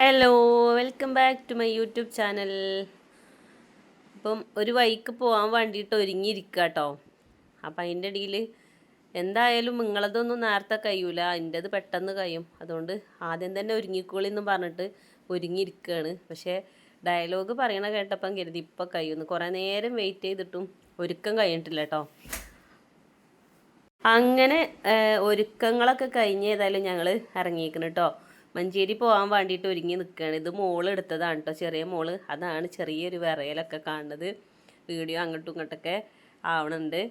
Hello welcome back to my YouTube channel അപ്പം ഒരു വഴിക്ക് പോകാൻ വേണ്ടിയിട്ട് ഒരുങ്ങിയിരിക്കുക കേട്ടോ അപ്പം അതിന്റെ ഇടയിൽ എന്തായാലും നിങ്ങളതൊന്നും നേരത്തെ കഴിയൂല. എന്റെത് പെട്ടെന്ന് കഴിയും. അതുകൊണ്ട് ആദ്യം തന്നെ ഒരുങ്ങിക്കോളി എന്ന് പറഞ്ഞിട്ട് ഒരുങ്ങിയിരിക്കുകയാണ് പക്ഷേ ഡയലോഗ് പറയണ കേട്ടപ്പം കരുതി ഇപ്പം കഴിയുന്നു. കുറേ നേരം വെയിറ്റ് ചെയ്തിട്ടും ഒരുക്കം കഴിഞ്ഞിട്ടില്ല കേട്ടോ അങ്ങനെ ഒരുക്കങ്ങളൊക്കെ കഴിഞ്ഞ് ഏതായാലും ഞങ്ങൾ ഇറങ്ങിയിരിക്കണം കേട്ടോ മഞ്ചേരി പോകാൻ വേണ്ടിയിട്ട് ഒരുങ്ങി നിൽക്കുകയാണ് ഇത് മോൾ എടുത്തതാണ് കേട്ടോ ചെറിയ മോൾ. അതാണ് ചെറിയൊരു വിറയലൊക്കെ കാണുന്നത്. വീഡിയോ അങ്ങോട്ടും ഇങ്ങോട്ടൊക്കെ ആവണുണ്ട്.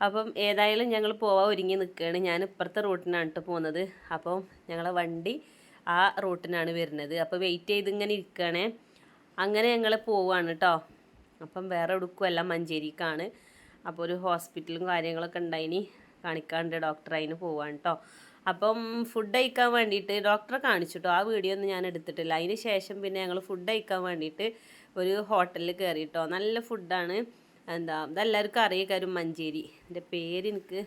അപ്പം ഏതായാലും ഞങ്ങൾ പോവാൻ ഒരുങ്ങി നിൽക്കുകയാണ് ഞാൻ ഇപ്പുറത്തെ റൂട്ടിനാണ് കേട്ടോ പോകുന്നത് അപ്പം ഞങ്ങളെ വണ്ടി ആ റൂട്ടിനാണ് വരുന്നത്. അപ്പോൾ വെയിറ്റ് ചെയ്ത് ഇങ്ങനെ ഇരിക്കുകയാണേ അങ്ങനെ ഞങ്ങൾ പോവാണ് കേട്ടോ അപ്പം വേറെ എടുക്കുമല്ല മഞ്ചേരിക്കാണ്. അപ്പോൾ ഒരു ഹോസ്പിറ്റലും കാര്യങ്ങളൊക്കെ ഉണ്ടായിനി. കാണിക്കാണ്ട് ഡോക്ടർ അതിന് പോവാണ് കേട്ടോ അപ്പം ഫുഡ് കഴിക്കാൻ വേണ്ടിയിട്ട് ഡോക്ടറെ കാണിച്ചു കേട്ടോ ആ വീഡിയോ ഒന്നും ഞാൻ എടുത്തിട്ടില്ല. അതിന് ശേഷം പിന്നെ ഞങ്ങൾ ഫുഡ് കഴിക്കാൻ വേണ്ടിയിട്ട് ഒരു ഹോട്ടലിൽ കയറി കേട്ടോ നല്ല ഫുഡാണ് എന്താ ഇതെല്ലാവർക്കും അറിയിക്കാരും മഞ്ചേരി. എന്റെ പേര് എനിക്ക്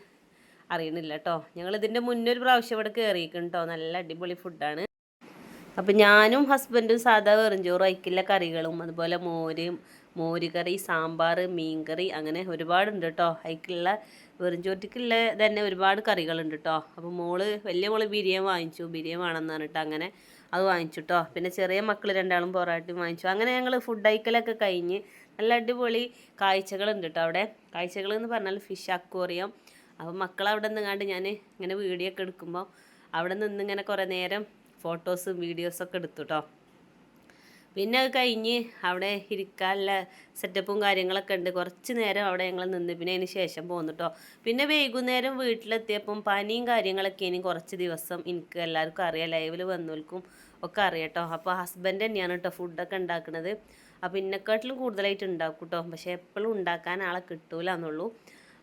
അറിയണില്ല കേട്ടോ ഞങ്ങൾ ഇതിന്റെ മുന്നേ ഒരു പ്രാവശ്യം ഇവിടെ കയറിയിരിക്കും കേട്ടോ നല്ല അടിപൊളി ഫുഡാണ് അപ്പം ഞാനും ഹസ്ബൻഡും സാധാ വെറും ചോറ് അയക്കില്ല കറികളും അതുപോലെ മോര് മോര് കറി സാമ്പാർ മീൻകറി അങ്ങനെ ഒരുപാടുണ്ട് കേട്ടോ അയക്കുള്ള വെറുംചോറ്റിക്കുള്ള തന്നെ ഒരുപാട് കറികളുണ്ട് കേട്ടോ അപ്പോൾ മോൾ വലിയ മോൾ ബിരിയാണി വാങ്ങിച്ചു. ബിരിയാണി വേണമെന്ന് പറഞ്ഞിട്ട് അങ്ങനെ അത് വാങ്ങിച്ചു കേട്ടോ പിന്നെ ചെറിയ മക്കൾ രണ്ടാളും പൊറാട്ടയും വാങ്ങിച്ചു. അങ്ങനെ ഞങ്ങൾ ഫുഡ് അയക്കലൊക്കെ കഴിഞ്ഞ് നല്ല അടിപൊളി കാഴ്ചകളുണ്ട് കേട്ടോ അവിടെ. കാഴ്ചകൾ എന്ന് പറഞ്ഞാൽ ഫിഷ് അക്വേറിയം അപ്പോൾ മക്കൾ അവിടെ നിന്നുകാണ്ട് ഞാൻ ഇങ്ങനെ വീഡിയോ ഒക്കെ എടുക്കുമ്പോൾ അവിടെ നിന്ന് ഇങ്ങനെ കുറേ നേരം ഫോട്ടോസും വീഡിയോസൊക്കെ എടുത്തു കേട്ടോ പിന്നെ അത് കഴിഞ്ഞ് അവിടെ ഇരിക്കാനുള്ള സെറ്റപ്പും കാര്യങ്ങളൊക്കെ ഉണ്ട്. കുറച്ച് നേരം അവിടെ ഞങ്ങൾ നിന്ന്. പിന്നെ അതിന് ശേഷം പോന്നു കേട്ടോ പിന്നെ വൈകുന്നേരം വീട്ടിലെത്തിയപ്പം പനിയും കാര്യങ്ങളൊക്കെ ഇനി കുറച്ച് ദിവസം എനിക്ക് എല്ലാവർക്കും അറിയാം. ലൈവിൽ വന്നവർക്കും ഒക്കെ അറിയാം കേട്ടോ അപ്പോൾ ഹസ്ബൻഡ് തന്നെയാണ് കേട്ടോ ഫുഡൊക്കെ ഉണ്ടാക്കുന്നത് അപ്പോൾ ഇന്നെക്കാട്ടിലും കൂടുതലായിട്ട് ഉണ്ടാക്കും കേട്ടോ പക്ഷേ എപ്പോഴും ഉണ്ടാക്കാൻ ആളെ കിട്ടൂല എന്നുള്ളൂ.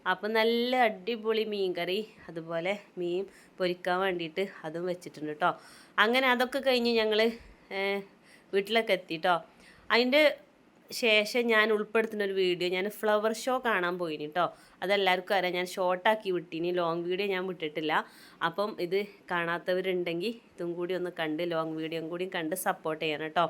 അപ്പം നല്ല അടിപൊളി മീൻ കറി അതുപോലെ മീൻ പൊരിക്കാൻ വേണ്ടിയിട്ട് അതും വെച്ചിട്ടുണ്ട് കേട്ടോ അങ്ങനെ അതൊക്കെ കഴിഞ്ഞ് ഞങ്ങൾ വീട്ടിലൊക്കെ എത്തിട്ടോ അതിന്റെ ശേഷം ഞാൻ ഉൾപ്പെടുത്തുന്ന ഒരു വീഡിയോ ഞാൻ ഫ്ലവർ ഷോ കാണാൻ പോയിനി കേട്ടോ അതെല്ലാവർക്കും അറിയാം ഞാൻ ഷോർട്ടാക്കി വിട്ടിനി ലോങ് വീഡിയോ ഞാൻ വിട്ടിട്ടില്ല. അപ്പം ഇത് കാണാത്തവരുണ്ടെങ്കിൽ ഇതും കൂടി ഒന്ന് കണ്ട് ലോങ് വീഡിയോയും കൂടി കണ്ട് സപ്പോർട്ട് ചെയ്യണം കേട്ടോ.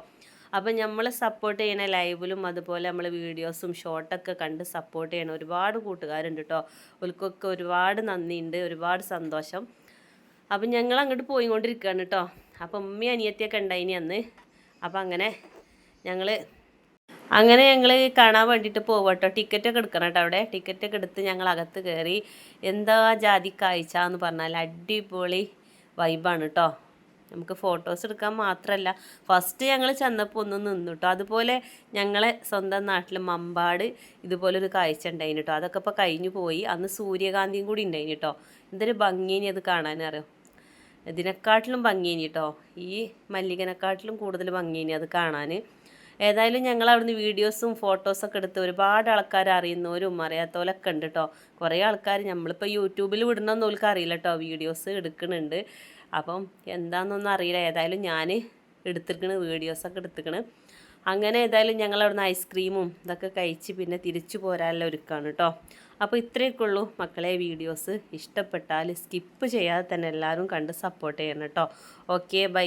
അപ്പം നമ്മൾ സപ്പോർട്ട് ചെയ്യണ ലൈവിലും അതുപോലെ നമ്മൾ വീഡിയോസും ഷോർട്ടൊക്കെ കണ്ട് സപ്പോർട്ട് ചെയ്യണം ഒരുപാട് കൂട്ടുകാരുണ്ട് കേട്ടോ. ഓൽക്കൊക്കെ ഒരുപാട് നന്ദിയുണ്ട് ഒരുപാട് സന്തോഷം. അപ്പം ഞങ്ങൾ അങ്ങോട്ട് പോയിക്കൊണ്ടിരിക്കുകയാണ് കേട്ടോ. അപ്പം ഉമ്മി അനിയത്തിയൊക്കെ ഉണ്ടായിനി അന്ന്. അപ്പം അങ്ങനെ ഞങ്ങൾ അങ്ങനെ ഞങ്ങൾ കാണാൻ വേണ്ടിയിട്ട് പോകും കേട്ടോ ടിക്കറ്റൊക്കെ എടുക്കണം കേട്ടോ അവിടെ. ടിക്കറ്റൊക്കെ എടുത്ത് ഞങ്ങൾ അകത്ത് കയറി എന്താ ജാതി കാഴ്ച എന്ന് പറഞ്ഞാൽ അടിപൊളി വൈബാണ് കേട്ടോ നമുക്ക് ഫോട്ടോസ് എടുക്കാൻ മാത്രമല്ല ഫസ്റ്റ് ഞങ്ങൾ ചെന്നപ്പോൾ ഒന്ന് നിന്നു കേട്ടോ അതുപോലെ ഞങ്ങളെ സ്വന്തം നാട്ടിൽ മമ്പാട് ഇതുപോലൊരു കാഴ്ച ഉണ്ടായിന് കേട്ടോ അതൊക്കെ ഇപ്പോൾ കഴിഞ്ഞു പോയി. അന്ന് സൂര്യകാന്തിയും കൂടി ഉണ്ടായിന് കേട്ടോ എന്തൊരു ഭംഗിനി അത് കാണാനറിയോ ഇതിനെക്കാട്ടിലും ഭംഗിയിനി കേട്ടോ ഈ മല്ലികനെക്കാട്ടിലും കൂടുതൽ ഭംഗിയിനി അത് കാണാൻ ഏതായാലും ഞങ്ങൾ അവിടുന്ന് വീഡിയോസും ഫോട്ടോസൊക്കെ എടുത്ത് ഒരുപാട് ആൾക്കാർ അറിയുന്നവരും അറിയാത്തവരൊക്കെ ഉണ്ട് കേട്ടോ കുറേ ആൾക്കാർ നമ്മളിപ്പോൾ യൂട്യൂബിൽ വിടണമെന്ന് ഓൾക്ക് അറിയില്ല കേട്ടോ വീഡിയോസ് എടുക്കുന്നുണ്ട് അപ്പം എന്താണെന്നൊന്നും അറിയില്ല. ഏതായാലും ഞാൻ എടുത്തിരിക്കണ് വീഡിയോസൊക്കെ എടുത്തിക്കണ് അങ്ങനെ ഏതായാലും ഞങ്ങൾ അവിടുന്ന് ഐസ്ക്രീമും ഇതൊക്കെ കഴിച്ച് പിന്നെ തിരിച്ചു പോരാനുള്ള ഒരുക്കാണ് കേട്ടോ. അപ്പോൾ ഇത്രയൊക്കെ ഉള്ളൂ. മക്കളെ വീഡിയോസ് ഇഷ്ടപ്പെട്ടാൽ സ്കിപ്പ് ചെയ്യാതെ തന്നെ എല്ലാവരും കണ്ട് സപ്പോർട്ട് ചെയ്യണം കേട്ടോ. Okay bye